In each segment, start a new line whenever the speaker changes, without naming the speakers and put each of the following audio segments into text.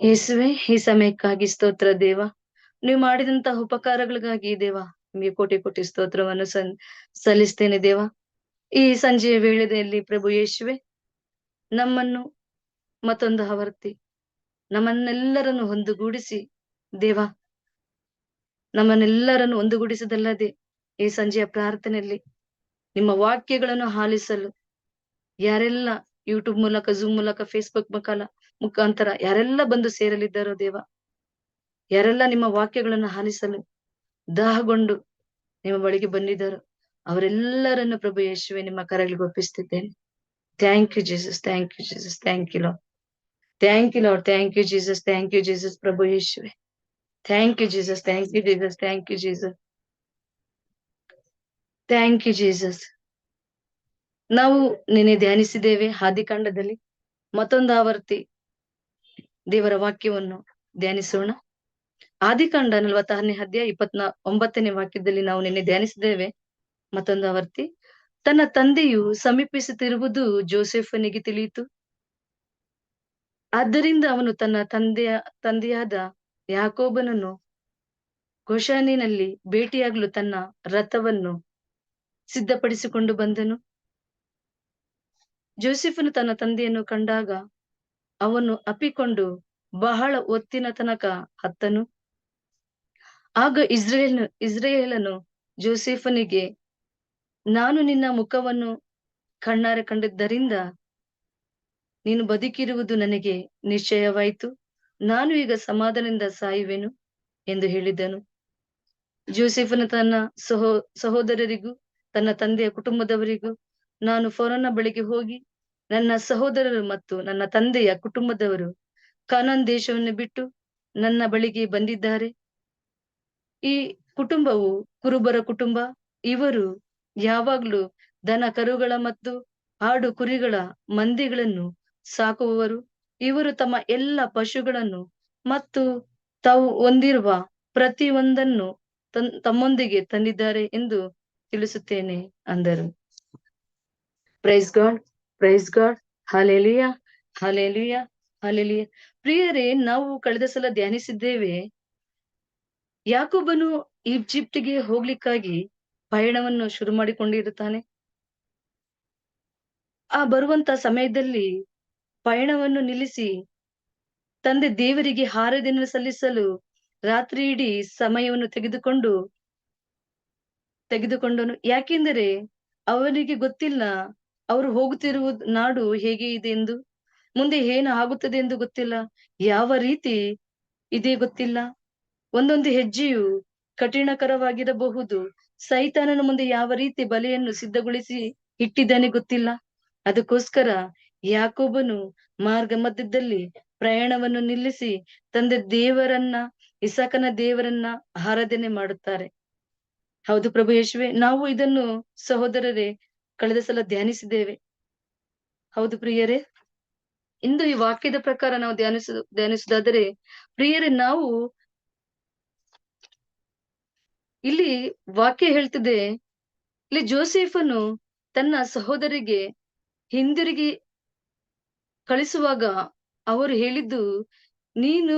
ಯೇಸುವೆ, ಈ ಸಮಯಕ್ಕಾಗಿ ಸ್ತೋತ್ರ ದೇವ. ನೀವು ಮಾಡಿದಂತಹ ಉಪಕಾರಗಳಿಗಾಗಿ ದೇವ, ನಿಮಗೆ ಕೋಟಿ ಕೋಟಿ ಸ್ತೋತ್ರವನ್ನು ಸನ್, ಸಲ್ಲಿಸ್ತೇನೆ ದೇವ. ಈ ಸಂಜೆಯ ವೇಳೆಯಲ್ಲಿ ಪ್ರಭು ಯೇಸುವೆ, ನಮ್ಮನ್ನು ಮತ್ತೊಂದು ಹವರ್ತಿ ನಮ್ಮನ್ನೆಲ್ಲರನ್ನು ಒಂದುಗೂಡಿಸಿ ದೇವ. ನಮ್ಮನ್ನೆಲ್ಲರನ್ನು ಒಂದುಗೂಡಿಸದಲ್ಲದೆ ಈ ಸಂಜೆಯ ಪ್ರಾರ್ಥನೆಯಲ್ಲಿ ನಿಮ್ಮ ವಾಕ್ಯಗಳನ್ನು ಹಾಲಿಸಲು ಯಾರೆಲ್ಲ ಯೂಟ್ಯೂಬ್ ಮೂಲಕ ಜೂಮ್ ಮೂಲಕ ಫೇಸ್ಬುಕ್ ಮುಖಾಲ ಮುಖಾಂತರ ಯಾರೆಲ್ಲ ಬಂದು ಸೇರಲಿದ್ದಾರೋ ದೇವ ಯಾರೆಲ್ಲ ನಿಮ್ಮ ವಾಕ್ಯಗಳನ್ನು ಹಾನಿಸಲು ದಾಹಗೊಂಡು ನಿಮ್ಮ ಬಳಿಗೆ ಬಂದಿದ್ದಾರೋ ಅವರೆಲ್ಲರನ್ನು ಪ್ರಭು ಯೇಸುವೆ ನಿಮ್ಮ ಕರಗಳಿಗೆ ಒಪ್ಪಿಸ್ತಿದ್ದೇನೆ thank you Jesus thank you Jesus thank you Lord thank you Lord thank you Jesus thank you Jesus ಪ್ರಭು ಯೇಸುವೆ thank you Jesus thank you Jesus thank you Jesus thank you Jesus ನಾವು ನಿನ್ನೆ ಧ್ಯಾನಿಸಿದ್ದೇವೆ ಹಾದಿಕಾಂಡದಲ್ಲಿ ಮತ್ತೊಂದು ಆವರ್ತಿ ದೇವರ ವಾಕ್ಯವನ್ನು ಧ್ಯಾನಿಸೋಣ. ಆದಿಕಾಂಡ ನಲವತ್ತಾರನೇ ಅಧ್ಯಾಯ ಇಪ್ಪತ್ನಾ ಒಂಬತ್ತನೇ ವಾಕ್ಯದಲ್ಲಿ ನಾವು ನಿನ್ನೆ ಧ್ಯಾನಿಸಿದ್ದೇವೆ. ಮತ್ತೊಂದು ಆವರ್ತಿ ತನ್ನ ತಂದೆಯು ಸಮೀಪಿಸುತ್ತಿರುವುದು ಜೋಸೆಫನಿಗೆ ತಿಳಿಯಿತು. ಆದ್ದರಿಂದ ಅವನು ತನ್ನ ತಂದೆಯ ತಂದೆಯಾದ ಯಾಕೋಬನನ್ನು ಘೋಷಾನಿನಲ್ಲಿ ಭೇಟಿಯಾಗಲು ತನ್ನ ರಥವನ್ನು ಸಿದ್ಧಪಡಿಸಿಕೊಂಡು ಬಂದನು. ಜೋಸೆಫನು ತನ್ನ ತಂದೆಯನ್ನು ಕಂಡಾಗ ಅವನು ಅಪ್ಪಿಕೊಂಡು ಬಹಳ ಹೊತ್ತಿನ ತನಕ ಹತ್ತನು. ಆಗ ಇಸ್ರೇಲ್ ಇಸ್ರೇಲನು ಜೋಸೆಫನಿಗೆ, ನಾನು ನಿನ್ನ ಮುಖವನ್ನು ಕಣ್ಣಾರೆ ಕಂಡಿದ್ದರಿಂದ ನೀನು ಬದುಕಿರುವುದು ನನಗೆ ನಿಶ್ಚಯವಾಯಿತು. ನಾನು ಈಗ ಸಮಾಧಾನದಿಂದ ಸಾಯುವೆನು ಎಂದು ಹೇಳಿದನು. ಜೋಸೆಫನು ತನ್ನ ಸಹೋ, ಸಹೋದರರಿಗೂ, ತನ್ನ ತಂದೆಯ ಕುಟುಂಬದವರಿಗೂ ನಾನು ಫೋರನ ಬಳಿಗೆ ಹೋಗಿ ನನ್ನ ಸಹೋದರರು ಮತ್ತು ನನ್ನ ತಂದೆಯ ಕುಟುಂಬದವರು ಕಾನಾನ್ ದೇಶವನ್ನು ಬಿಟ್ಟು ನನ್ನ ಬಳಿಗೆ ಬಂದಿದ್ದಾರೆ. ಈ ಕುಟುಂಬವು ಕುರುಬರ ಕುಟುಂಬ. ಇವರು ಯಾವಾಗ್ಲೂ ದನ ಕರುಗಳ ಮತ್ತು ಆಡು ಕುರಿಗಳ ಮಂದಿಗಳನ್ನು ಸಾಕುವವರು. ಇವರು ತಮ್ಮ ಎಲ್ಲ ಪಶುಗಳನ್ನು ಮತ್ತು ತಾವು ಹೊಂದಿರುವ ಪ್ರತಿ ಒಂದನ್ನು ತನ್ ತಮ್ಮೊಂದಿಗೆ ತಂದಿದ್ದಾರೆ ಎಂದು ತಿಳಿಸುತ್ತೇನೆ ಅಂದರು. Praise God praise God hallelujah hallelujah hallelujah ಪ್ರಿಯರೇ, ನಾವು ಕಳೆದ ಸಲ ಧ್ಯಾನಿಸಿದ್ದೇವೆ ಯಾಕೊಬ್ಬನು ಈಜಿಪ್ಟ್ಗೆ ಹೋಗ್ಲಿಕ್ಕಾಗಿ ಪಯಣವನ್ನು ಶುರು ಮಾಡಿಕೊಂಡಿರುತ್ತಾನೆ. ಆ ಬರುವಂತ ಸಮಯದಲ್ಲಿ ಪಯಣವನ್ನು ನಿಲ್ಲಿಸಿ ತಂದೆ ದೇವರಿಗೆ ಹಾರದಿನ ಸಲ್ಲಿಸಲು ರಾತ್ರಿ ಇಡೀ ಸಮಯವನ್ನು ತೆಗೆದುಕೊಂಡು, ತೆಗೆದುಕೊಂಡನು. ಯಾಕೆಂದರೆ ಅವನಿಗೆ ಗೊತ್ತಿಲ್ಲ ಅವರು ಹೋಗುತ್ತಿರುವ ನಾಡು ಹೇಗೆ ಇದೆ ಎಂದು? ಮುಂದೆ ಏನು ಆಗುತ್ತದೆ ಎಂದು ಗೊತ್ತಿಲ್ಲ. ಯಾವ ರೀತಿ ಇದೆ ಗೊತ್ತಿಲ್ಲ. ಒಂದೊಂದು ಹೆಜ್ಜೆಯು ಕಠಿಣಕರವಾಗಿರಬಹುದು. ಸೈತಾನನ ಮುಂದೆ ಯಾವ ರೀತಿ ಬಲೆಯನ್ನು ಸಿದ್ಧಗೊಳಿಸಿ ಇಟ್ಟಿದ್ದಾನೆ ಗೊತ್ತಿಲ್ಲ. ಅದಕ್ಕೋಸ್ಕರ ಯಾಕೋಬನು ಮಾರ್ಗ ಮಧ್ಯದಲ್ಲಿ ಪ್ರಯಾಣವನ್ನು ನಿಲ್ಲಿಸಿ ತಂದೆ ದೇವರನ್ನ, ಇಸಕನ ದೇವರನ್ನ ಆರಾಧನೆ ಮಾಡುತ್ತಾರೆ. ಹೌದು ಪ್ರಭು ಯೇಸುವೆ, ನಾವು ಇದನ್ನು ಸಹೋದರರೇ ಕಳೆದ ಸಲ ಧ್ಯಾನಿಸಿದ್ದೇವೆ. ಹೌದು ಪ್ರಿಯರೇ. ಇಂದು ಈ ವಾಕ್ಯದ ಪ್ರಕಾರ ನಾವು ಧ್ಯಾನಿಸ, ಧ್ಯಾನಿಸುವುದಾದರೆ ಪ್ರಿಯರೇ, ನಾವು ಇಲ್ಲಿ ವಾಕ್ಯ ಹೇಳ್ತಿದೆ. ಇಲ್ಲಿ ಜೋಸೆಫನು ತನ್ನ ಸಹೋದರಿಗೆ ಹಿಂದಿರುಗಿ ಕಳಿಸುವಾಗ ಅವರು ಹೇಳಿದ್ದು, ನೀನು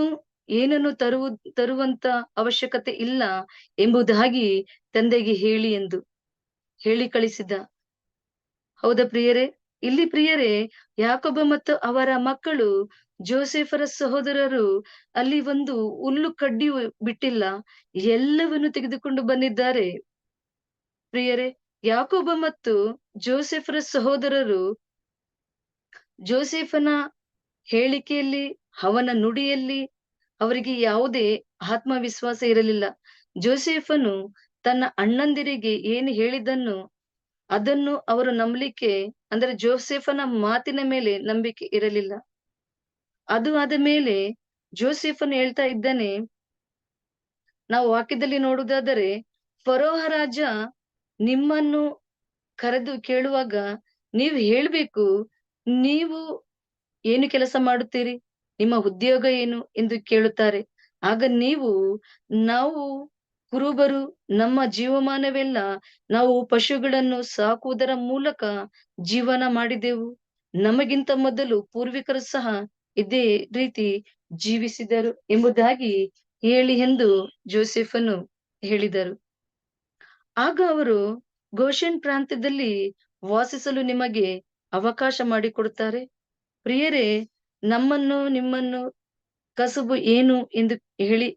ಏನನ್ನು ತರುವ, ತರುವಂತ ಅವಶ್ಯಕತೆ ಇಲ್ಲ ಎಂಬುದಾಗಿ ತಂದೆಗೆ ಹೇಳಿ ಎಂದು ಹೇಳಿ ಕಳಿಸಿದ ಹೌದಾ ಪ್ರಿಯರೇ? ಇಲ್ಲಿ ಪ್ರಿಯರೇ ಯಾಕೊಬ್ಬ ಮತ್ತು ಅವರ ಮಕ್ಕಳು ಜೋಸೆಫರ ಸಹೋದರರು ಅಲ್ಲಿ ಒಂದು ಹುಲ್ಲು ಕಡ್ಡಿ ಬಿಟ್ಟಿಲ್ಲ, ಎಲ್ಲವನ್ನು ತೆಗೆದುಕೊಂಡು ಬಂದಿದ್ದಾರೆ. ಪ್ರಿಯರೇ ಯಾಕೊಬ್ಬ ಮತ್ತು ಜೋಸೆಫರ ಸಹೋದರರು ಜೋಸೆಫನ ಹೇಳಿಕೆಯಲ್ಲಿ, ಅವನ ನುಡಿಯಲ್ಲಿ ಅವರಿಗೆ ಯಾವುದೇ ಆತ್ಮವಿಶ್ವಾಸ ಇರಲಿಲ್ಲ. ಜೋಸೆಫನು ತನ್ನ ಅಣ್ಣಂದಿರಿಗೆ ಏನು ಹೇಳಿದ್ದನ್ನು ಅದನ್ನು ಅವರು ನಂಬಲಿಕ್ಕೆ, ಅಂದ್ರೆ ಜೋಸೆಫನ ಮಾತಿನ ಮೇಲೆ ನಂಬಿಕೆ ಇರಲಿಲ್ಲ. ಅದು ಆದ ಮೇಲೆ ಜೋಸೆಫನ್ ಹೇಳ್ತಾ ಇದ್ದಾನೆ, ನಾವು ವಾಕ್ಯದಲ್ಲಿ ನೋಡುವುದಾದರೆ ಫರೋಹ ರಾಜ ನಿಮ್ಮನ್ನು ಕರೆದು ಕೇಳುವಾಗ ನೀವು ಹೇಳ್ಬೇಕು, ನೀವು ಏನು ಕೆಲಸ ಮಾಡುತ್ತೀರಿ? ನಿಮ್ಮ ಉದ್ಯೋಗ ಏನು? ಎಂದು ಕೇಳುತ್ತಾರೆ. ಆಗ ನೀವು, ನಾವು ಕುರುಬರು, ನಮ್ಮ ಜೀವಮಾನವೆಲ್ಲ ನಾವು ಪಶುಗಳನ್ನು ಸಾಕುವುದರ ಮೂಲಕ ಜೀವನ ಮಾಡಿದೆವು. ನಮಗಿಂತ ಮೊದಲು ಪೂರ್ವಿಕರು ಸಹ ಇದೇ ರೀತಿ ಜೀವಿಸಿದರು ಎಂಬುದಾಗಿ ಹೇಳಿ ಎಂದು ಜೋಸೆಫನು ಹೇಳಿದರು. ಆಗ ಅವರು ಗೋಷನ್ ಪ್ರಾಂತ್ಯದಲ್ಲಿ ವಾಸಿಸಲು ನಿಮಗೆ ಅವಕಾಶ ಮಾಡಿಕೊಡುತ್ತಾರೆ. ಪ್ರಿಯರೇ, ನಮ್ಮನ್ನು, ನಿಮ್ಮನ್ನು ಕಸುಬು ಏನು ಎಂದು ಹೇಳಿ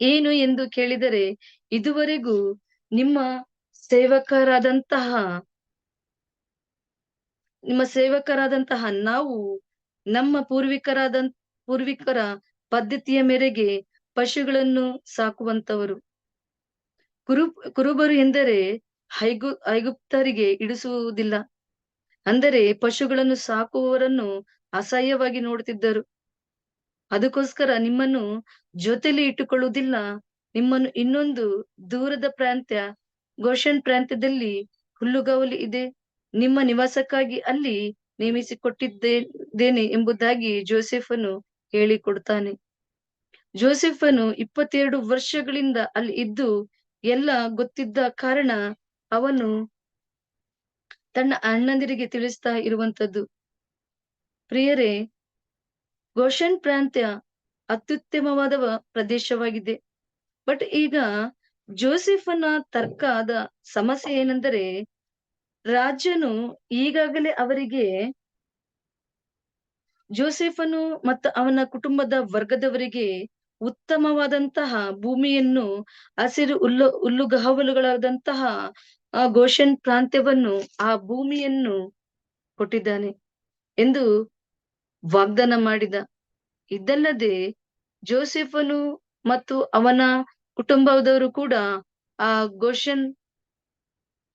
ಏನು ಎಂದು ಕೇಳಿದರೆ ಇದುವರೆಗೂ ನಿಮ್ಮ ಸೇವಕರಾದಂತಹ ನಿಮ್ಮ ಸೇವಕರಾದಂತಹ ನಾವು, ನಮ್ಮ ಪೂರ್ವಿಕರಾದ, ಪೂರ್ವಿಕರ ಪದ್ಧತಿಯ ಮೇರೆಗೆ ಪಶುಗಳನ್ನು ಸಾಕುವಂತವರು. ಕುರು, ಕುರುಬರು ಎಂದರೆ ಹೈಗು, ಐಗುಪ್ತರಿಗೆ ಇಡಿಸುವುದಿಲ್ಲ. ಅಂದರೆ ಪಶುಗಳನ್ನು ಸಾಕುವವರನ್ನು ಅಸಹ್ಯವಾಗಿ ನೋಡುತ್ತಿದ್ದರು. ಅದಕ್ಕೋಸ್ಕರ ನಿಮ್ಮನ್ನು ಜೊತೆಲಿ ಇಟ್ಟುಕೊಳ್ಳುವುದಿಲ್ಲ. ನಿಮ್ಮನ್ನು ಇನ್ನೊಂದು ದೂರದ ಪ್ರಾಂತ್ಯ, ಗೋಷನ್ ಪ್ರಾಂತ್ಯದಲ್ಲಿ ಹುಲ್ಲುಗಾವಲು ಇದೆ. ನಿಮ್ಮ ನಿವಾಸಕ್ಕಾಗಿ ಅಲ್ಲಿ ನೇಮಿಸಿಕೊಟ್ಟಿದ್ದೇನೆ ಎಂಬುದಾಗಿ ಜೋಸೆಫನು ಹೇಳಿಕೊಡ್ತಾನೆ ಜೋಸೆಫನು ಇಪ್ಪತ್ತೆರಡು ವರ್ಷಗಳಿಂದ ಅಲ್ಲಿ ಇದ್ದು, ಎಲ್ಲ ಗೊತ್ತಿದ್ದ ಕಾರಣ ಅವನು ತನ್ನ ಅಣ್ಣಂದಿರಿಗೆ ತಿಳಿಸ್ತಾ ಇರುವಂತದ್ದು ಪ್ರಿಯರೇ ಗೋಷನ್ ಪ್ರಾಂತ್ಯ ಅತ್ಯುತ್ತಮವಾದ ಪ್ರದೇಶವಾಗಿದೆ. ಬಟ್ ಈಗ ಜೋಸೆಫನ ತರ್ಕದ ಸಮಸ್ಯೆ ಏನೆಂದರೆ ರಾಜನು ಈಗಾಗಲೇ ಅವರಿಗೆ ಜೋಸೆಫನು ಮತ್ತು ಅವನ ಕುಟುಂಬದ ವರ್ಗದವರಿಗೆ ಉತ್ತಮವಾದಂತಹ ಭೂಮಿಯನ್ನು ಹಸಿರು ಹುಲ್ಲು ಹುಲ್ಲುಗಾವಲುಗಳಾದಂತಹ ಆ ಗೋಷನ್ ಪ್ರಾಂತ್ಯವನ್ನು ಆ ಭೂಮಿಯನ್ನು ಕೊಟ್ಟಿದ್ದಾನೆ ಎಂದು ವಾಗ್ದಾನ ಮಾಡಿದ. ಇದಲ್ಲದೆ ಜೋಸೆಫನು ಮತ್ತು ಅವನ ಕುಟುಂಬದವರು ಕೂಡ ಆ ಗೋಷನ್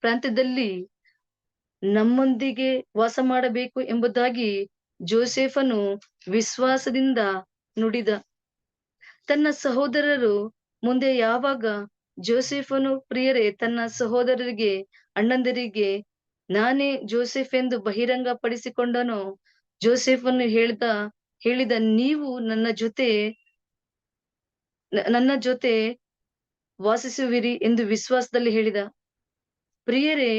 ಪ್ರಾಂತ್ಯದಲ್ಲಿ ನಮ್ಮೊಂದಿಗೆ ವಾಸ ಮಾಡಬೇಕು ಎಂಬುದಾಗಿ ಜೋಸೆಫನು ವಿಶ್ವಾಸದಿಂದ ನುಡಿದ. ತನ್ನ ಸಹೋದರರು ಮುಂದೆ ಯಾವಾಗ ಜೋಸೆಫನು ಪ್ರಿಯರೇ, ತನ್ನ ಸಹೋದರರಿಗೆ, ಅಣ್ಣಂದರಿಗೆ ನಾನೇ ಜೋಸೆಫ್ ಎಂದು ಬಹಿರಂಗ ಪಡಿಸಿಕೊಂಡನೋ ಜೋಸೆಫನ್ನು ಹೇಳ್ದ, ಹೇಳಿದ, ನೀವು ನನ್ನ ಜೊತೆ ನನ್ನ ಜೊತೆ ವಾಸಿಸುವಿರಿ ಎಂದು ವಿಶ್ವಾಸದಲ್ಲಿ ಹೇಳಿದ. ಪ್ರಿಯರೇ,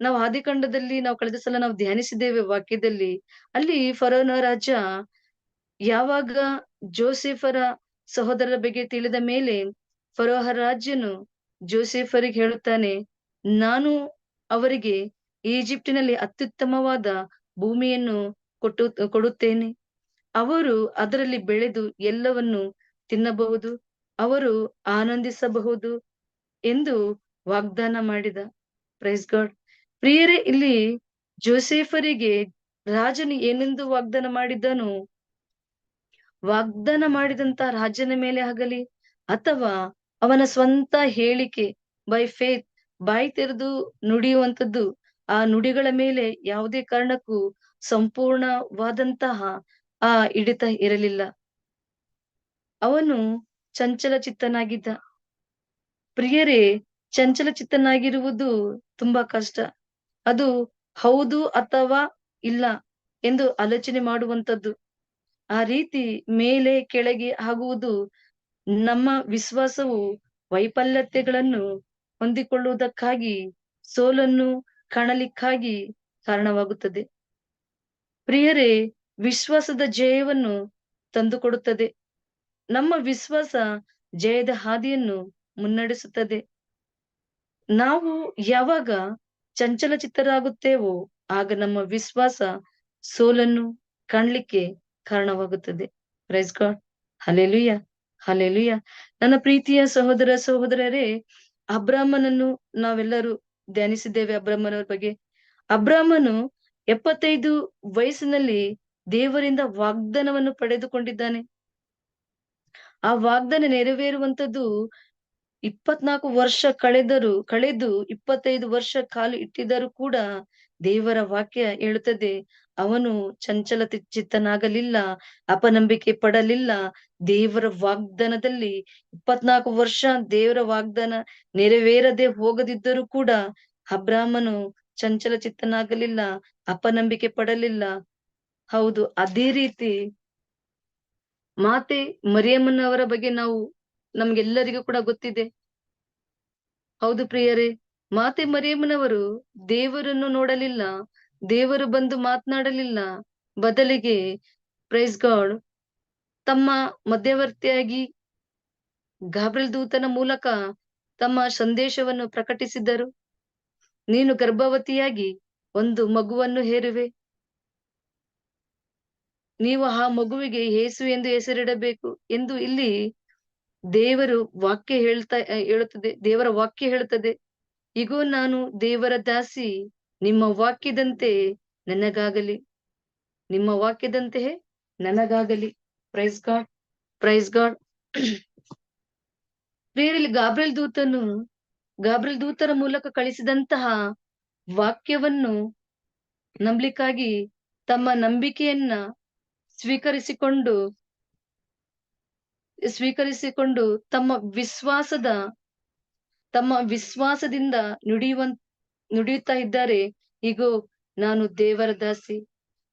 ನಾವು ಆದಿಕಾಂಡದಲ್ಲಿ ನಾವು ಕಳೆದ ಸಲ ನಾವು ಧ್ಯಾನಿಸಿದ್ದೇವೆ ವಾಕ್ಯದಲ್ಲಿ. ಅಲ್ಲಿ ಫರೋನ ರಾಜ ಯಾವಾಗ ಜೋಸೆಫರ ಸಹೋದರರ ಬಗ್ಗೆ ತಿಳಿದ ಮೇಲೆ ಫರೋಹ ರಾಜ್ಯನು ಜೋಸೆಫರಿಗೆ ಹೇಳುತ್ತಾನೆ, ನಾನು ಅವರಿಗೆ ಈಜಿಪ್ಟಿನಲ್ಲಿ ಅತ್ಯುತ್ತಮವಾದ ಭೂಮಿಯನ್ನು ಕೊಟ್ಟು, ಕೊಡುತ್ತೇನೆ. ಅವರು ಅದರಲ್ಲಿ ಬೆಳೆದು ಎಲ್ಲವನ್ನು ತಿನ್ನಬಹುದು, ಅವರು ಆನಂದಿಸಬಹುದು ಎಂದು ವಾಗ್ದಾನ ಮಾಡಿದ. ಪ್ರೈಸ್ ಗಾಡ್ ಪ್ರಿಯರೇ, ಇಲ್ಲಿ ಜೋಸೆಫರಿಗೆ ರಾಜನು ಏನೆಂದು ವಾಗ್ದಾನ ಮಾಡಿದ್ದನು? ವಾಗ್ದಾನ ಮಾಡಿದಂತ ರಾಜನ ಮೇಲೆ ಆಗಲಿ ಅಥವಾ ಅವನ ಸ್ವಂತ ಹೇಳಿಕೆ ಬೈ ಫೇತ್ ಬಾಯಿ ತೆರೆದು ನುಡಿಯುವಂತದ್ದು ಆ ನುಡಿಗಳ ಮೇಲೆ ಯಾವುದೇ ಕಾರಣಕ್ಕೂ ಸಂಪೂರ್ಣವಾದಂತಹ ಆ ಹಿಡಿತ ಇರಲಿಲ್ಲ. ಅವನು ಚಂಚಲ ಚಿತ್ತನಾಗಿದ್ದ ಪ್ರಿಯರೇ ಚಂಚಲ ಚಿತ್ತನಾಗಿರುವುದು ತುಂಬಾ ಕಷ್ಟ. ಅದು ಹೌದು ಅಥವಾ ಇಲ್ಲ ಎಂದು ಆಲೋಚನೆ ಮಾಡುವಂತದ್ದು ಆ ರೀತಿ ಮೇಲೆ ಕೆಳಗೆ ಆಗುವುದು ನಮ್ಮ ವಿಶ್ವಾಸವು ವೈಫಲ್ಯತೆಗಳನ್ನು ಹೊಂದಿಕೊಳ್ಳುವುದಕ್ಕಾಗಿ ಸೋಲನ್ನು ಕಾಣಲಿಕ್ಕಾಗಿ ಕಾರಣವಾಗುತ್ತದೆ. ಪ್ರಿಯರೇ, ವಿಶ್ವಾಸದ ಜಯವನ್ನು ತಂದುಕೊಡುತ್ತದೆ. ನಮ್ಮ ವಿಶ್ವಾಸ ಜಯದ ಹಾದಿಯನ್ನು ಮುನ್ನಡೆಸುತ್ತದೆ. ನಾವು ಯಾವಾಗ ಚಂಚಲ ಚಿತ್ತರಾಗುತ್ತೇವೋ ಆಗ ನಮ್ಮ ವಿಶ್ವಾಸ ಸೋಲನ್ನು ಕಾಣಲಿಕ್ಕೆ ಕಾರಣವಾಗುತ್ತದೆ. ಪ್ರೈಸ್ ಗಾಡ್ ಹಲೆಲುಯ್ಯ ಹಲೆಲುಯ್ಯ ನನ್ನ ಪ್ರೀತಿಯ ಸಹೋದರ ಸಹೋದರರೇ, ಅಬ್ರಾಹ್ಮನನ್ನು ನಾವೆಲ್ಲರೂ ಧ್ಯಾನಿಸಿದ್ದೇವೆ ಅಬ್ರಾಹ್ಮನವ್ರ ಬಗ್ಗೆ. ಅಬ್ರಾಹ್ಮನು ಎಪ್ಪತ್ತೈದು ವಯಸ್ಸಿನಲ್ಲಿ ದೇವರಿಂದ ವಾಗ್ದಾನವನ್ನು ಪಡೆದುಕೊಂಡಿದ್ದಾನೆ. ಆ ವಾಗ್ದಾನ ನೆರವೇರುವಂತದ್ದು ಇಪ್ಪತ್ನಾಲ್ಕು ವರ್ಷ ಕಳೆದರು, ಕಳೆದು ಇಪ್ಪತ್ತೈದು ವರ್ಷ ಕಾಲು ಇಟ್ಟಿದ್ದರೂ ಕೂಡ ದೇವರ ವಾಕ್ಯ ಹೇಳುತ್ತದೆ, ಅವನು ಚಂಚಲ ಚಿತ್ತನಾಗಲಿಲ್ಲ, ಅಪನಂಬಿಕೆ ಪಡಲಿಲ್ಲ. ದೇವರ ವಾಗ್ದಾನದಲ್ಲಿ ಇಪ್ಪತ್ನಾಲ್ಕು ವರ್ಷ ದೇವರ ವಾಗ್ದಾನ ನೆರವೇರದೆ ಹೋಗದಿದ್ದರೂ ಕೂಡ ಅಬ್ರಾಹ್ಮನು ಚಂಚಲ ಚಿತ್ತನಾಗಲಿಲ್ಲ ಅಪನಂಬಿಕೆ ಪಡಲಿಲ್ಲ. ಹೌದು, ಅದೇ ರೀತಿ ಮಾತೆ ಮರಿಯಮ್ಮನವರ ಬಗ್ಗೆ ನಾವು ನಮ್ಗೆಲ್ಲರಿಗೂ ಕೂಡ ಗೊತ್ತಿದೆ. ಹೌದು ಪ್ರಿಯರೇ, ಮಾತೆ ಮರಿಯಮ್ಮನವರು ದೇವರನ್ನು ನೋಡಲಿಲ್ಲ, ದೇವರು ಬಂದು ಮಾತನಾಡಲಿಲ್ಲ. ಬದಲಿಗೆ ಪ್ರೈಸ್ ಗಾಡ್ ತಮ್ಮ ಮಧ್ಯವರ್ತಿಯಾಗಿ ಗಾಬ್ರಿಲ್ ದೂತನ ಮೂಲಕ ತಮ್ಮ ಸಂದೇಶವನ್ನು ಪ್ರಕಟಿಸಿದ್ದರು. ನೀನು ಗರ್ಭವತಿಯಾಗಿ ಒಂದು ಮಗುವನ್ನು ಹೇರುವೆ. ನೀವು ಆ ಮಗುವಿಗೆ ಯೇಸು ಎಂದು ಹೆಸರಿಡಬೇಕು ಎಂದು ಇಲ್ಲಿ ದೇವರು ವಾಕ್ಯ ಹೇಳ್ತಾ ಹೇಳುತ್ತದೆ, ದೇವರ ವಾಕ್ಯ ಹೇಳುತ್ತದೆ. ಇಗೋ, ನಾನು ದೇವರ ದಾಸಿ, ನಿಮ್ಮ ವಾಕ್ಯದಂತೆ ನನಗಾಗಲಿ. ನಿಮ್ಮ ವಾಕ್ಯದಂತೆಯೇ ನನಗಾಗಲಿ. ಪ್ರೈಸ್ ಗಾಡ್ ಪ್ರೈಸ್ ಗಾಡ್ ಪ್ರೇರಲ್ಲಿ ಗಾಬ್ರಿಲ್ ದೂತನು ಗಾಬ್ರಿಲ್ ದೂತರ ಮೂಲಕ ಕಳಿಸಿದಂತಹ ವಾಕ್ಯವನ್ನು ನಂಬಲಿಕ್ಕಾಗಿ ತಮ್ಮ ನಂಬಿಕೆಯನ್ನ ಸ್ವೀಕರಿಸಿಕೊಂಡು ಸ್ವೀಕರಿಸಿಕೊಂಡು ತಮ್ಮ ವಿಶ್ವಾಸದ, ತಮ್ಮ ವಿಶ್ವಾಸದಿಂದ ನುಡಿಯುವ ನುಡಿಯುತ್ತಾ ಇದ್ದಾರೆ. ಈಗ ನಾನು ದೇವರ ದಾಸಿ.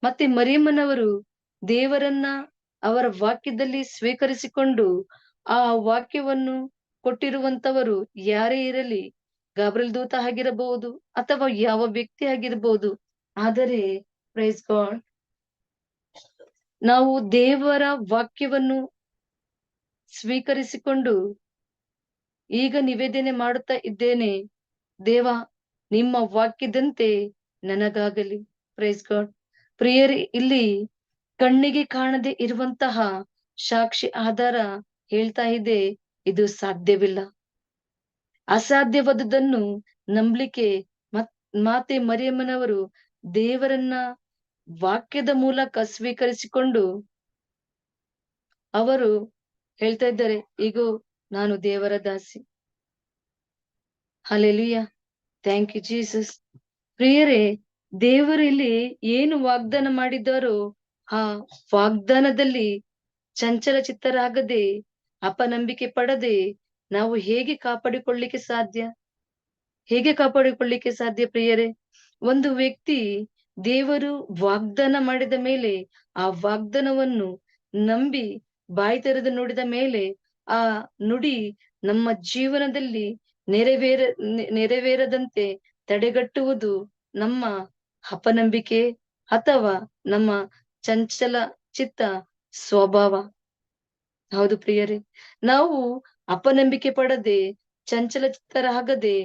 ಮತ್ತೆ ಮರಿಯಮ್ಮನವರು ದೇವರನ್ನ ಅವರ ವಾಕ್ಯದಲ್ಲಿ ಸ್ವೀಕರಿಸಿಕೊಂಡು ಆ ವಾಕ್ಯವನ್ನು ಕೊಟ್ಟಿರುವಂತವರು ಯಾರೇ ಇರಲಿ ಗಾಬ್ರಲ್ ದೂತ ಆಗಿರಬಹುದು ಅಥವಾ ಯಾವ ವ್ಯಕ್ತಿ ಆಗಿರಬಹುದು. ಆದರೆ ಪ್ರೈಸ್ ಗಾಡ್ ನಾವು ದೇವರ ವಾಕ್ಯವನ್ನು ಸ್ವೀಕರಿಸಿಕೊಂಡು ಈಗ ನಿವೇದನೆ ಮಾಡುತ್ತಾ ಇದ್ದೇನೆ. ದೇವ, ನಿಮ್ಮ ವಾಕ್ಯದಂತೆ ನನಗಾಗಲಿ. ಪ್ರೈಸ್ ಗಾಡ್ ಪ್ರಿಯರಿ, ಇಲ್ಲಿ ಕಣ್ಣಿಗೆ ಕಾಣದೆ ಇರುವಂತಹ ಸಾಕ್ಷಿ ಆಧಾರ ಹೇಳ್ತಾ ಇದೆ. ಇದು ಸಾಧ್ಯವಿಲ್ಲ. ಅಸಾಧ್ಯವಾದದನ್ನು ನಂಬಲಿಕ್ಕೆ ಮತ್, ಮಾತೆ ಮರಿಯಮ್ಮನವರು ದೇವರನ್ನ ವಾಕ್ಯದ ಮೂಲಕ ಸ್ವೀಕರಿಸಿಕೊಂಡು ಅವರು ಹೇಳ್ತಾ ಇದ್ದಾರೆ ಈಗ ನಾನು ದೇವರ ದಾಸಿ. ಹಲೆಲುಯ್ಯ ಥ್ಯಾಂಕ್ ಯು ಜೀಸಸ್ ಪ್ರಿಯರೇ, ದೇವರು ಇಲ್ಲಿ ಏನು ವಾಗ್ದಾನ ಮಾಡಿದ್ದಾರೋ ಆ ವಾಗ್ದಾನದಲ್ಲಿ ಚಂಚಲ ಚಿತ್ತರಾಗದೆ ಅಪನಂಬಿಕೆ ಪಡದೆ ನಾವು ಹೇಗೆ ಕಾಪಾಡಿಕೊಳ್ಳಿಕ್ಕೆ ಸಾಧ್ಯ? ಹೇಗೆ ಕಾಪಾಡಿಕೊಳ್ಳಿಕ್ಕೆ ಸಾಧ್ಯ ಪ್ರಿಯರೇ? ಒಂದು ವ್ಯಕ್ತಿ ದೇವರು ವಾಗ್ದಾನ ಮಾಡಿದ ಮೇಲೆ ಆ ವಾಗ್ದಾನವನ್ನು ನಂಬಿ ಬಾಯಿ ತೆರೆದು ನುಡಿದ ಮೇಲೆ ಆ ನುಡಿ ನಮ್ಮ ಜೀವನದಲ್ಲಿ ನೆರವೇರ, ನೆರವೇರದಂತೆ ತಡೆಗಟ್ಟುವುದು ನಮ್ಮ ಅಪನಂಬಿಕೆ ಅಥವಾ ನಮ್ಮ ಚಂಚಲ ಚಿತ್ತ ಸ್ವಭಾವ. ಹೌದು ಪ್ರಿಯರೇ, ನಾವು ಅಪನಂಬಿಕೆ ಪಡದೆ ಚಂಚಲ ಚಿತ್ತರಾಗದೆ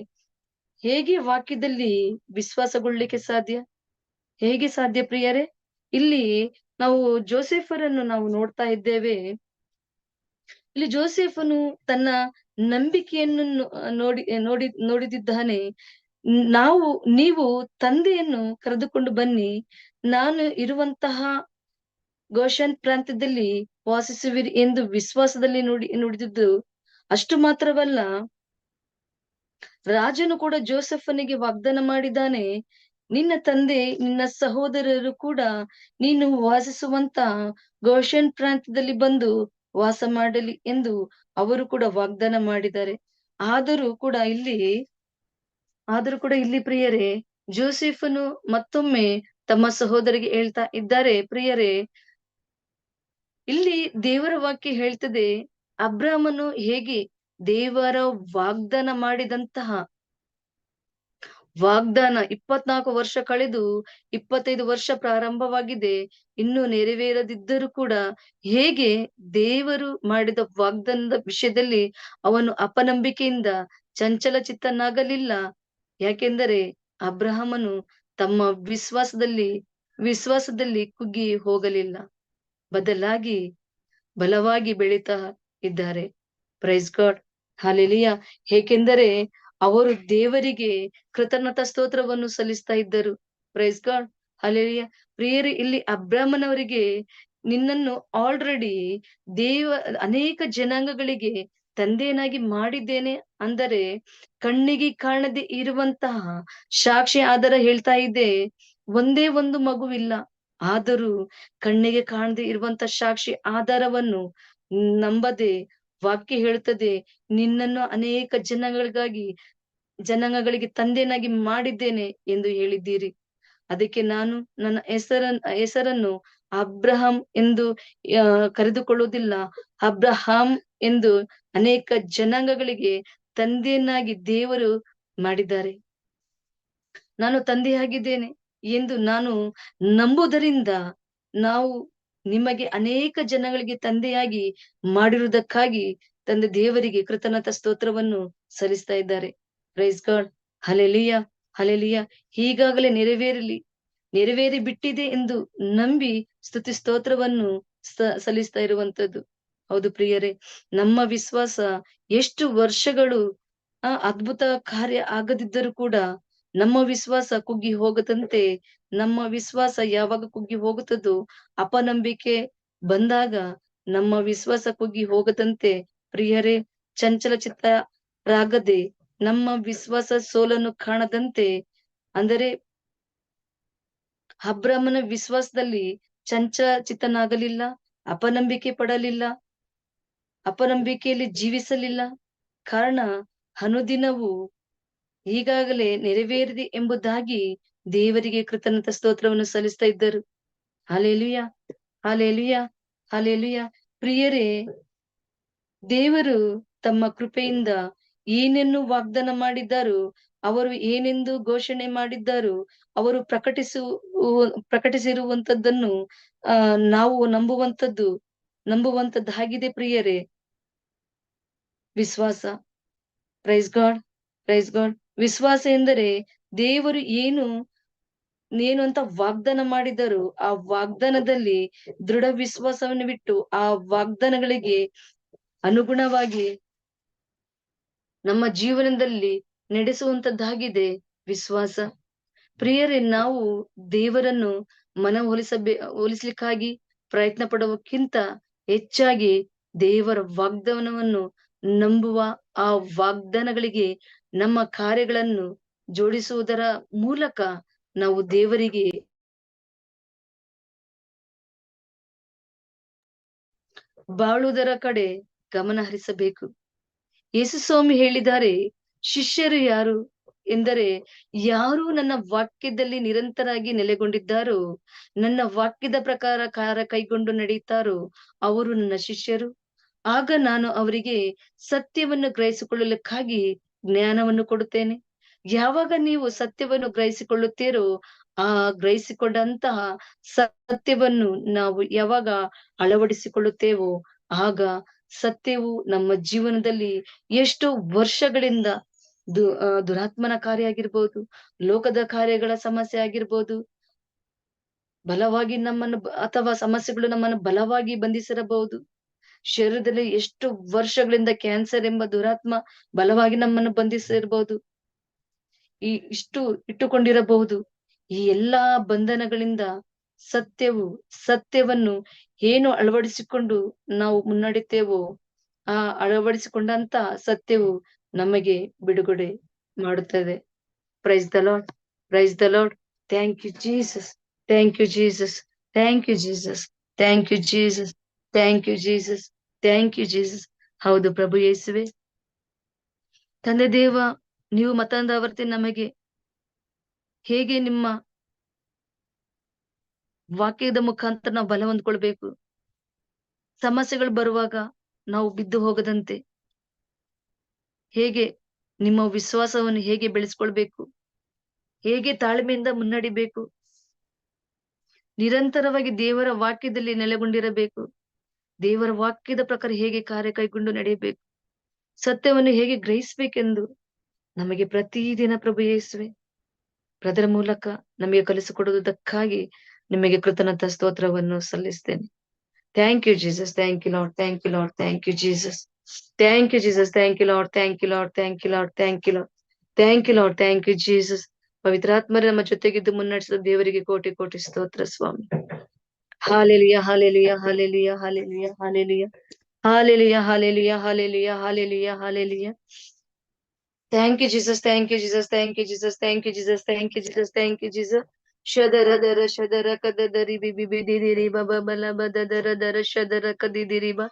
ಹೇಗೆ ವಾಕ್ಯದಲ್ಲಿ ವಿಶ್ವಾಸಗೊಳ್ಳಿಕ್ಕೆ ಸಾಧ್ಯ? ಹೇಗೆ ಸಾಧ್ಯ ಪ್ರಿಯರೇ? ಇಲ್ಲಿ ನಾವು ಜೋಸೆಫರನ್ನು ನಾವು ನೋಡ್ತಾ ಇದ್ದೇವೆ. ಇಲ್ಲಿ ಜೋಸೆಫನು ತನ್ನ ನಂಬಿಕೆಯನ್ನು ನೋಡಿ ನೋಡಿ, ನೋಡಿದಿದ್ದಾನೆ. ನಾವು, ನೀವು ತಂದೆಯನ್ನು ಕರೆದುಕೊಂಡು ಬನ್ನಿ. ನಾನು ಇರುವಂತಹ ಗೋಷನ್ ಪ್ರಾಂತ್ಯದಲ್ಲಿ ವಾಸಿಸುವಿರಿ ಎಂದು ವಿಶ್ವಾಸದಲ್ಲಿ ನೋಡಿ ನುಡಿದಿದ್ದು ಅಷ್ಟು ಮಾತ್ರವಲ್ಲ, ರಾಜನು ಕೂಡ ಜೋಸೆಫನಿಗೆ ವಾಗ್ದಾನ ಮಾಡಿದ್ದಾನೆ, ನಿನ್ನ ತಂದೆ, ನಿನ್ನ ಸಹೋದರರು ಕೂಡ ನೀನು ವಾಸಿಸುವಂತ ಗೋಷನ್ ಪ್ರಾಂತ್ಯದಲ್ಲಿ ಬಂದು ವಾಸ ಮಾಡಲಿ ಎಂದು ಅವರು ಕೂಡ ವಾಗ್ದಾನ ಮಾಡಿದ್ದಾರೆ. ಆದರೂ ಕೂಡ ಇಲ್ಲಿ, ಆದರೂ ಕೂಡ ಇಲ್ಲಿ ಪ್ರಿಯರೇ, ಜೋಸೆಫನು ಮತ್ತೊಮ್ಮೆ ತಮ್ಮ ಸಹೋದರಿಗೆ ಹೇಳ್ತಾ ಇದ್ದಾರೆ, ಪ್ರಿಯರೇ, ಇಲ್ಲಿ ದೇವರ ವಾಕ್ಯ ಹೇಳ್ತದೆ ಅಬ್ರಾಮನು ಹೇಗೆ ದೇವರ ವಾಗ್ದಾನ ಮಾಡಿದಂತಹ ವಾಗ್ದಾನ ಇಪ್ಪತ್ನಾಲ್ಕು ವರ್ಷ ಕಳೆದು ಇಪ್ಪತ್ತೈದು ವರ್ಷ ಪ್ರಾರಂಭವಾಗಿದೆ. ಇನ್ನು ನೆರವೇರದಿದ್ದರೂ ಕೂಡ ಹೇಗೆ ದೇವರು ಮಾಡಿದ ವಾಗ್ದಾನದ ವಿಷಯದಲ್ಲಿ ಅವನು ಅಪನಂಬಿಕೆಯಿಂದ ಚಂಚಲ ಚಿತ್ತನಾಗಲಿಲ್ಲ ಯಾಕೆಂದರೆ ಅಬ್ರಹಮನು ತಮ್ಮ ವಿಶ್ವಾಸದಲ್ಲಿ ವಿಶ್ವಾಸದಲ್ಲಿ ಕುಗ್ಗಿ ಹೋಗಲಿಲ್ಲ. ಬದಲಾಗಿ ಬಲವಾಗಿ ಬೆಳೀತಾ ಇದ್ದಾರೆ. ಪ್ರೈಸ್ ಗಾಡ್ ಹಾಲೆಲಿಯ ಏಕೆಂದರೆ ಅವರು ದೇವರಿಗೆ ಕೃತಜ್ಞತಾ ಸ್ತೋತ್ರವನ್ನು ಸಲ್ಲಿಸ್ತಾ ಇದ್ದರು. ಪ್ರೈಸ್ ಗಾಡ್ ಹಾಲೆಲಿಯ ಪ್ರಿಯರಿ, ಇಲ್ಲಿ ಅಬ್ರಾಹ್ಮನವರಿಗೆ ನಿನ್ನನ್ನು ಆಲ್ರೆಡಿ ದೇವ, ಅನೇಕ ಜನಾಂಗಗಳಿಗೆ ತಂದೆಯನಾಗಿ ಮಾಡಿದ್ದೇನೆ ಅಂದರೆ ಕಣ್ಣಿಗೆ ಕಾಣದೆ ಇರುವಂತಹ ಸಾಕ್ಷಿ ಆಧಾರ ಹೇಳ್ತಾ ಇದೆ. ಒಂದೇ ಒಂದು ಮಗುವಿಲ್ಲ. ಆದರೂ ಕಣ್ಣಿಗೆ ಕಾಣದೆ ಇರುವಂತ ಸಾಕ್ಷಿ ಆಧಾರವನ್ನು ನಂಬದೆ, ವಾಕ್ಯ ಹೇಳ್ತದೆ ನಿನ್ನನ್ನು ಅನೇಕ ಜನಾಂಗಗಳಿಗಾಗಿ, ಜನಾಂಗಗಳಿಗೆ ತಂದೆನಾಗಿ ಮಾಡಿದ್ದೇನೆ ಎಂದು ಹೇಳಿದ್ದೀರಿ. ಅದಕ್ಕೆ ನಾನು ನನ್ನ ಹೆಸರನ್ನ ಹೆಸರನ್ನು ಅಬ್ರಹಂ ಎಂದು ಕರೆದುಕೊಳ್ಳುವುದಿಲ್ಲ. ಅಬ್ರಹಾಂ ಎಂದು ಅನೇಕ ಜನಾಂಗಗಳಿಗೆ ತಂದೆಯನ್ನಾಗಿ ದೇವರು ಮಾಡಿದ್ದಾರೆ. ನಾನು ತಂದೆಯಾಗಿದ್ದೇನೆ ಎಂದು ನಾನು ನಂಬುವುದರಿಂದ ನಾವು ನಿಮಗೆ ಅನೇಕ ಜನಗಳಿಗೆ ತಂದೆಯಾಗಿ ಮಾಡಿರುವುದಕ್ಕಾಗಿ ತಂದೆ ದೇವರಿಗೆ ಕೃತಜ್ಞತ ಸ್ತೋತ್ರವನ್ನು ಸಲ್ಲಿಸ್ತಾ ಇದ್ದಾರೆ. ಪ್ರೈಸ್ ಗಾಡ್ ಹಲೆಲಿಯ ಹಲೆಲಿಯ ಈಗಾಗಲೇ ನೆರವೇರಲಿ, ನೆರವೇರಿ ಬಿಟ್ಟಿದೆ ಎಂದು ನಂಬಿ ಸ್ತುತಿ ಸ್ತೋತ್ರವನ್ನು ಸಲ್ಲಿಸ್ತಾ ಇರುವಂತದ್ದು. ಹೌದು ಪ್ರಿಯರೇ, ನಮ್ಮ ವಿಶ್ವಾಸ ಎಷ್ಟು ವರ್ಷಗಳು ಅದ್ಭುತ ಕಾರ್ಯ ಆಗದಿದ್ದರೂ ಕೂಡ ನಮ್ಮ ವಿಶ್ವಾಸ ಕುಗ್ಗಿ ಹೋಗದಂತೆ ನಮ್ಮ ವಿಶ್ವಾಸ ಯಾವಾಗ ಕುಗ್ಗಿ ಹೋಗುತ್ತದೋ? ಅಪನಂಬಿಕೆ ಬಂದಾಗ ನಮ್ಮ ವಿಶ್ವಾಸ ಕುಗ್ಗಿ ಹೋಗದಂತೆ ಪ್ರಿಯರೇ ಚಂಚಲ ಚಿತ್ತರಾಗದೆ ನಮ್ಮ ವಿಶ್ವಾಸ ಸೋಲನ್ನು ಕಾಣದಂತೆ ಅಂದರೆ, ಅಬ್ರಹ್ಮನ ವಿಶ್ವಾಸದಲ್ಲಿ ಚಂಚಲ ಚಿತ್ತನಾಗಲಿಲ್ಲ ಅಪನಂಬಿಕೆ ಪಡಲಿಲ್ಲ, ಅಪನಂಬಿಕೆಯಲ್ಲಿ ಜೀವಿಸಲಿಲ್ಲ. ಕಾರಣ, ಅನುದಿನವೂ ಈಗಾಗಲೇ ನೆರವೇರಿದೆ ಎಂಬುದಾಗಿ ದೇವರಿಗೆ ಕೃತಜ್ಞತ ಸ್ತೋತ್ರವನ್ನು ಸಲ್ಲಿಸ್ತಾ ಇದ್ದರು. ಹಾಲೆಲುಯ ಹಾಲೆಲುಯ ಹಾಲೆಲುಯ ಪ್ರಿಯರೇ, ದೇವರು ತಮ್ಮ ಕೃಪೆಯಿಂದ ಏನೆನ್ನು ವಾಗ್ದಾನ ಮಾಡಿದ್ದಾರೋ, ಅವರು ಏನೆಂದು ಘೋಷಣೆ ಮಾಡಿದ್ದಾರೋ, ಅವರು ಪ್ರಕಟಿಸು, ಪ್ರಕಟಿಸಿರುವಂತದ್ದನ್ನು, ಆ, ನಾವು ನಂಬುವಂತದ್ದು, ನಂಬುವಂತದ್ದಾಗಿದೆ ಪ್ರಿಯರೇ. ವಿಶ್ವಾಸ. ಪ್ರೈಸ್ ಗಾಡ್ ಪ್ರೈಸ್ ಗಾಡ್ ವಿಶ್ವಾಸ ಎಂದರೆ ದೇವರು ಏನು ಏನು ಅಂತ ವಾಗ್ದಾನ ಮಾಡಿದರು ಆ ವಾಗ್ದಾನದಲ್ಲಿ ದೃಢ ವಿಶ್ವಾಸವನ್ನು ಬಿಟ್ಟು ಆ ವಾಗ್ದಾನಗಳಿಗೆ ಅನುಗುಣವಾಗಿ ನಮ್ಮ ಜೀವನದಲ್ಲಿ ನಡೆಸುವಂತದ್ದಾಗಿದೆ ವಿಶ್ವಾಸ. ಪ್ರಿಯರೇ, ನಾವು ದೇವರನ್ನು ಮನ ಹೋಲಿಸಬೇ ಹೋಲಿಸ್ಲಿಕ್ಕಾಗಿ ಪ್ರಯತ್ನ ಪಡುವಕ್ಕಿಂತ ಹೆಚ್ಚಾಗಿ ದೇವರ ವಾಗ್ದಾನವನ್ನು ನಂಬುವ ಆ ವಾಗ್ದಾನಗಳಿಗೆ ನಮ್ಮ ಕಾರ್ಯಗಳನ್ನು ಜೋಡಿಸುವುದರ ಮೂಲಕ ನಾವು ದೇವರಿಗೆ ಬಾಳುವುದರ ಕಡೆ ಗಮನ ಹರಿಸಬೇಕು. ಯೇಸು ಸ್ವಾಮಿ ಹೇಳಿದ್ದಾರೆ, ಶಿಷ್ಯರು ಯಾರು ಎಂದರೆ, ಯಾರು ನನ್ನ ವಾಕ್ಯದಲ್ಲಿ ನಿರಂತರಾಗಿ ನೆಲೆಗೊಂಡಿದ್ದಾರೋ, ನನ್ನ ವಾಕ್ಯದ ಪ್ರಕಾರ ಕಾರ್ಯ ಕೈಗೊಂಡು ನಡೆಯುತ್ತಾರೋ, ಅವರು ನನ್ನ ಶಿಷ್ಯರು. ಆಗ ನಾನು ಅವರಿಗೆ ಸತ್ಯವನ್ನು ಗ್ರಹಿಸಿಕೊಳ್ಳಲಿಕ್ಕಾಗಿ ಜ್ಞಾನವನ್ನು ಕೊಡುತ್ತೇನೆ. ಯಾವಾಗ ನೀವು ಸತ್ಯವನ್ನು ಗ್ರಹಿಸಿಕೊಳ್ಳುತ್ತೀರೋ, ಆ ಗ್ರಹಿಸಿಕೊಂಡಂತಹ ಸತ್ಯವನ್ನು ನಾವು ಯಾವಾಗ ಅಳವಡಿಸಿಕೊಳ್ಳುತ್ತೇವೋ, ಆಗ ಸತ್ಯವು ನಮ್ಮ ಜೀವನದಲ್ಲಿ ಎಷ್ಟು ವರ್ಷಗಳಿಂದ ದು ದುರಾತ್ಮನ ಕಾರ್ಯ ಆಗಿರ್ಬೋದು, ಲೋಕದ ಕಾರ್ಯಗಳ ಸಮಸ್ಯೆ ಆಗಿರ್ಬೋದು, ಬಲವಾಗಿ ನಮ್ಮನ್ನು ಅಥವಾ ಸಮಸ್ಯೆಗಳು ನಮ್ಮನ್ನು ಬಲವಾಗಿ ಬಂಧಿಸಿರಬಹುದು. ಶರೀರದಲ್ಲಿ ಎಷ್ಟು ವರ್ಷಗಳಿಂದ ಕ್ಯಾನ್ಸರ್ ಎಂಬ ದುರಾತ್ಮ ಬಲವಾಗಿ ನಮ್ಮನ್ನು ಬಂಧಿಸಿರಬಹುದು. ಈ ಇಷ್ಟು ಇಟ್ಟುಕೊಂಡಿರಬಹುದು. ಈ ಎಲ್ಲಾ ಬಂಧನಗಳಿಂದ ಸತ್ಯವು, ಸತ್ಯವನ್ನು ಏನು ಅಳವಡಿಸಿಕೊಂಡು ನಾವು ಮುನ್ನಡೆಯುತ್ತೇವೋ, ಆ ಅಳವಡಿಸಿಕೊಂಡಂತ ಸತ್ಯವು ನಮಗೆ ಬಿಡುಗಡೆ ಮಾಡುತ್ತದೆ. Praise the Lord praise the Lord thank you Jesus thank you Jesus thank you Jesus thank you Jesus thank you Jesus thank you Jesus ಹೌದು, ಪ್ರಭು ಯೇಸುವೆ. ತಂದೆ ದೇವ, ನೀವು ಮತಂದಾವರ್ತಿ ನಮಗೆ ಹೇಗೆ ನಿಮ್ಮ ವಾಕ್ಯದ ಮುಖಾಂತರ ನಾವು ಬಲ ಹೊಂದ್ಕೊಳ್ಬೇಕು? ಸಮಸ್ಯೆಗಳು ಬರುವಾಗ ನಾವು ಬಿದ್ದು ಹೋಗದಂತೆ ಹೇಗೆ ನಿಮ್ಮ ವಿಶ್ವಾಸವನ್ನು ಹೇಗೆ ಬೆಳೆಸ್ಕೊಳ್ಬೇಕು? ಹೇಗೆ ತಾಳ್ಮೆಯಿಂದ ಮುನ್ನಡಿಬೇಕು? ನಿರಂತರವಾಗಿ ದೇವರ ವಾಕ್ಯದಲ್ಲಿ ನೆಲೆಗೊಂಡಿರಬೇಕು? ದೇವರ ವಾಕ್ಯದ ಪ್ರಕಾರ ಹೇಗೆ ಕಾರ್ಯ ಕೈಗೊಂಡು ನಡೆಯಬೇಕು ಸತ್ಯವನ್ನು ಹೇಗೆ ಗ್ರಹಿಸಬೇಕೆಂದು ನಮಗೆ ಪ್ರತಿದಿನ ಪ್ರಭು ಯೇಸುವೆ ಪ್ರದರ ಮೂಲಕ ನಮಗೆ ಕಲಿಸಿಕೊಡುವುದಕ್ಕಾಗಿ ನಿಮಗೆ ಕೃತಜ್ಞತಾ ಸ್ತೋತ್ರವನ್ನು ಸಲ್ಲಿಸ್ತೇನೆ thank you Jesus thank you Lord thank you Lord thank you Jesus thank you Jesus thank you Lord thank you Lord thank you Lord thank you Lord thank you Lord thank you Jesus ಪವಿತ್ರಾತ್ಮರ ನಮ್ಮ ಜೊತೆಗಿದ್ದು ಮುನ್ನಡೆಸಿದ ದೇವರಿಗೆ ಕೋಟಿ ಕೋಟಿ ಸ್ತೋತ್ರ ಸ್ವಾಮಿ Hallelujah, hallelujah, hallelujah, hallelujah, hallelujah. Hallelujah, hallelujah, hallelujah, hallelujah, hallelujah. Thank you, Jesus. Thank you, Jesus. Thank you, Jesus. Thank you, Jesus. Thank you, Jesus. Thank you, Jesus. Shadara dara shadara kadadari bibi bidiri baba balaba dadara dara shadara kadidiri ba.